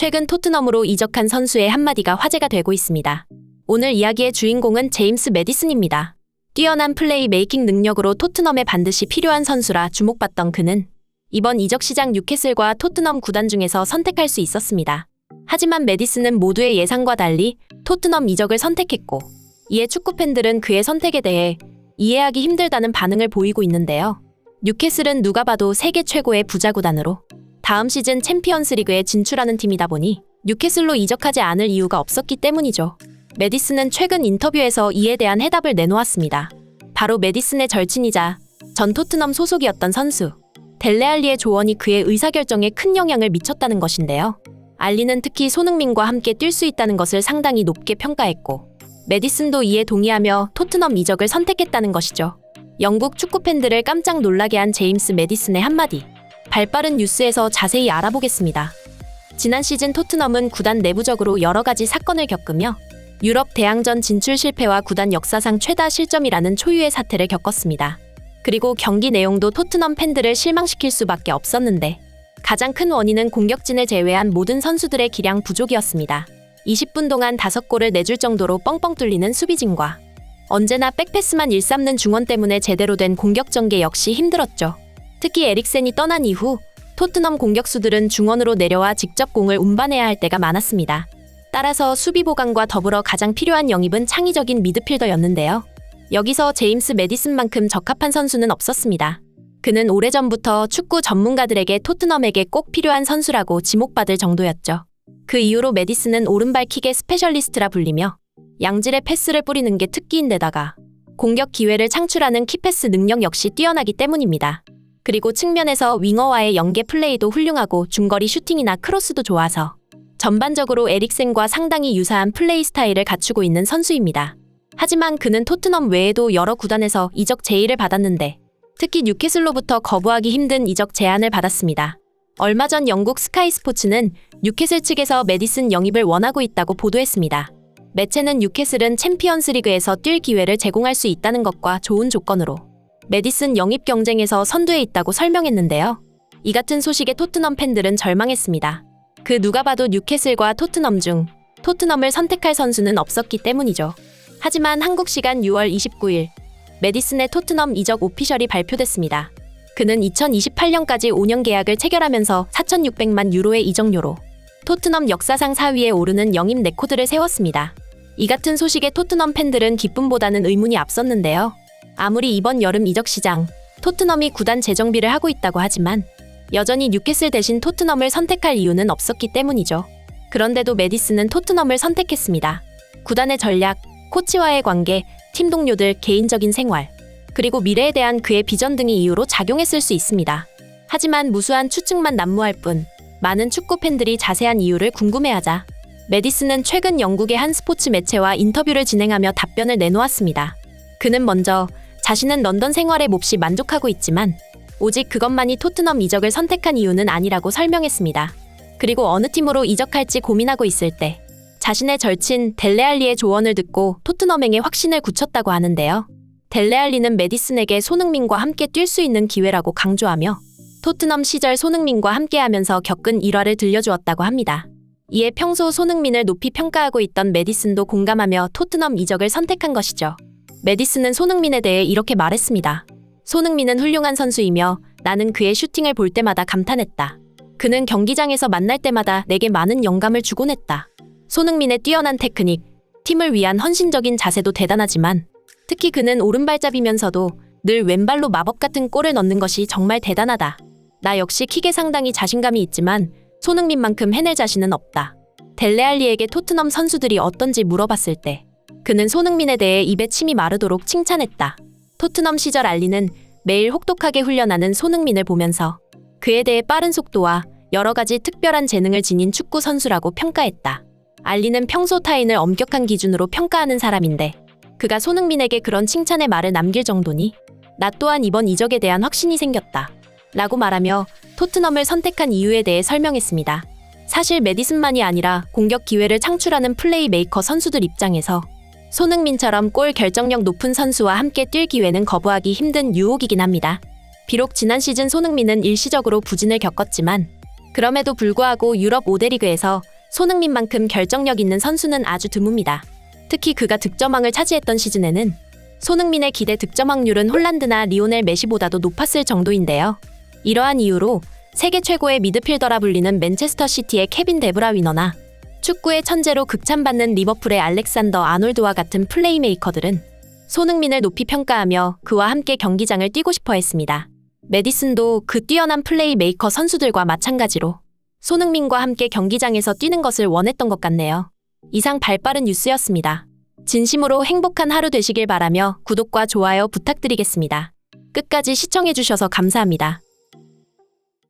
최근 토트넘으로 이적한 선수의 한마디가 화제가 되고 있습니다. 오늘 이야기의 주인공은 제임스 메디슨입니다. 뛰어난 플레이 메이킹 능력으로 토트넘에 반드시 필요한 선수라 주목받던 그는 이번 이적 시장 뉴캐슬과 토트넘 구단 중에서 선택할 수 있었습니다. 하지만 메디슨은 모두의 예상과 달리 토트넘 이적을 선택했고 이에 축구 팬들은 그의 선택에 대해 이해하기 힘들다는 반응을 보이고 있는데요. 뉴캐슬은 누가 봐도 세계 최고의 부자 구단으로 다음 시즌 챔피언스 리그에 진출하는 팀이다 보니 뉴캐슬로 이적하지 않을 이유가 없었기 때문이죠. 메디슨은 최근 인터뷰에서 이에 대한 해답을 내놓았습니다. 바로 메디슨의 절친이자 전 토트넘 소속이었던 선수 델레알리의 조언이 그의 의사결정에 큰 영향을 미쳤다는 것인데요. 알리는 특히 손흥민과 함께 뛸 수 있다는 것을 상당히 높게 평가했고 메디슨도 이에 동의하며 토트넘 이적을 선택했다는 것이죠. 영국 축구 팬들을 깜짝 놀라게 한 제임스 메디슨의 한마디. 발빠른 뉴스에서 자세히 알아보겠습니다. 지난 시즌 토트넘은 구단 내부적으로 여러 가지 사건을 겪으며 유럽 대항전 진출 실패와 구단 역사상 최다 실점이라는 초유의 사태를 겪었습니다. 그리고 경기 내용도 토트넘 팬들을 실망시킬 수밖에 없었는데 가장 큰 원인은 공격진을 제외한 모든 선수들의 기량 부족이었습니다. 20분 동안 5골을 내줄 정도로 뻥뻥 뚫리는 수비진과 언제나 백패스만 일삼는 중원 때문에 제대로 된 공격 전개 역시 힘들었죠. 특히 에릭센이 떠난 이후 토트넘 공격수들은 중원으로 내려와 직접 공을 운반해야 할 때가 많았습니다. 따라서 수비 보강과 더불어 가장 필요한 영입은 창의적인 미드필더였는데요. 여기서 제임스 메디슨만큼 적합한 선수는 없었습니다. 그는 오래전부터 축구 전문가들에게 토트넘에게 꼭 필요한 선수라고 지목받을 정도였죠. 그 이후로 메디슨은 오른발 킥의 스페셜리스트라 불리며 양질의 패스를 뿌리는 게 특기인데다가 공격 기회를 창출하는 키패스 능력 역시 뛰어나기 때문입니다. 그리고 측면에서 윙어와의 연계 플레이도 훌륭하고 중거리 슈팅이나 크로스도 좋아서 전반적으로 에릭센과 상당히 유사한 플레이 스타일을 갖추고 있는 선수입니다. 하지만 그는 토트넘 외에도 여러 구단에서 이적 제의를 받았는데 특히 뉴캐슬로부터 거부하기 힘든 이적 제안을 받았습니다. 얼마 전 영국 스카이 스포츠는 뉴캐슬 측에서 메디슨 영입을 원하고 있다고 보도했습니다. 매체는 뉴캐슬은 챔피언스 리그에서 뛸 기회를 제공할 수 있다는 것과 좋은 조건으로 메디슨 영입 경쟁에서 선두에 있다고 설명했는데요. 이 같은 소식에 토트넘 팬들은 절망했습니다. 그 누가 봐도 뉴캐슬과 토트넘 중 토트넘을 선택할 선수는 없었기 때문이죠. 하지만 한국 시간 6월 29일 메디슨의 토트넘 이적 오피셜이 발표됐습니다. 그는 2028년까지 5년 계약을 체결하면서 4,600만 유로의 이적료로 토트넘 역사상 4위에 오르는 영입 레코드를 세웠습니다. 이 같은 소식에 토트넘 팬들은 기쁨보다는 의문이 앞섰는데요. 아무리 이번 여름 이적 시장 토트넘이 구단 재정비를 하고 있다고 하지만 여전히 뉴캐슬 대신 토트넘을 선택할 이유는 없었기 때문이죠. 그런데도 메디슨은 토트넘을 선택했습니다. 구단의 전략, 코치와의 관계, 팀 동료들 개인적인 생활, 그리고 미래에 대한 그의 비전 등의 이유로 작용했을 수 있습니다. 하지만 무수한 추측만 난무할 뿐 많은 축구 팬들이 자세한 이유를 궁금해하자 메디슨은 최근 영국의 한 스포츠 매체와 인터뷰를 진행하며 답변을 내놓았습니다. 그는 먼저 자신은 런던 생활에 몹시 만족하고 있지만 오직 그것만이 토트넘 이적을 선택한 이유는 아니라고 설명했습니다. 그리고 어느 팀으로 이적할지 고민하고 있을 때 자신의 절친 델레알리의 조언을 듣고 토트넘행에 확신을 굳혔다고 하는데요. 델레알리는 메디슨에게 손흥민과 함께 뛸 수 있는 기회라고 강조하며 토트넘 시절 손흥민과 함께하면서 겪은 일화를 들려주었다고 합니다. 이에 평소 손흥민을 높이 평가하고 있던 메디슨도 공감하며 토트넘 이적을 선택한 것이죠. 메디슨은 손흥민에 대해 이렇게 말했습니다. 손흥민은 훌륭한 선수이며 나는 그의 슈팅을 볼 때마다 감탄했다. 그는 경기장에서 만날 때마다 내게 많은 영감을 주곤 했다. 손흥민의 뛰어난 테크닉, 팀을 위한 헌신적인 자세도 대단하지만 특히 그는 오른발잡이면서도 늘 왼발로 마법 같은 골을 넣는 것이 정말 대단하다. 나 역시 킥에 상당히 자신감이 있지만 손흥민만큼 해낼 자신은 없다. 델레알리에게 토트넘 선수들이 어떤지 물어봤을 때 그는 손흥민에 대해 입에 침이 마르도록 칭찬했다. 토트넘 시절 알리는 매일 혹독하게 훈련하는 손흥민을 보면서 그에 대해 빠른 속도와 여러 가지 특별한 재능을 지닌 축구 선수라고 평가했다. 알리는 평소 타인을 엄격한 기준으로 평가하는 사람인데 그가 손흥민에게 그런 칭찬의 말을 남길 정도니 나 또한 이번 이적에 대한 확신이 생겼다. 라고 말하며 토트넘을 선택한 이유에 대해 설명했습니다. 사실 메디슨만이 아니라 공격 기회를 창출하는 플레이메이커 선수들 입장에서 손흥민처럼 골 결정력 높은 선수와 함께 뛸 기회는 거부하기 힘든 유혹이긴 합니다. 비록 지난 시즌 손흥민은 일시적으로 부진을 겪었지만 그럼에도 불구하고 유럽 5대 리그에서 손흥민만큼 결정력 있는 선수는 아주 드뭅니다. 특히 그가 득점왕을 차지했던 시즌에는 손흥민의 기대 득점 확률은 홀란드나 리오넬 메시보다도 높았을 정도인데요. 이러한 이유로 세계 최고의 미드필더라 불리는 맨체스터 시티의 케빈 데브라 위너나 축구의 천재로 극찬받는 리버풀의 알렉산더 아놀드와 같은 플레이메이커들은 손흥민을 높이 평가하며 그와 함께 경기장을 뛰고 싶어 했습니다. 메디슨도 그 뛰어난 플레이메이커 선수들과 마찬가지로 손흥민과 함께 경기장에서 뛰는 것을 원했던 것 같네요. 이상 발빠른 뉴스였습니다. 진심으로 행복한 하루 되시길 바라며 구독과 좋아요 부탁드리겠습니다. 끝까지 시청해주셔서 감사합니다.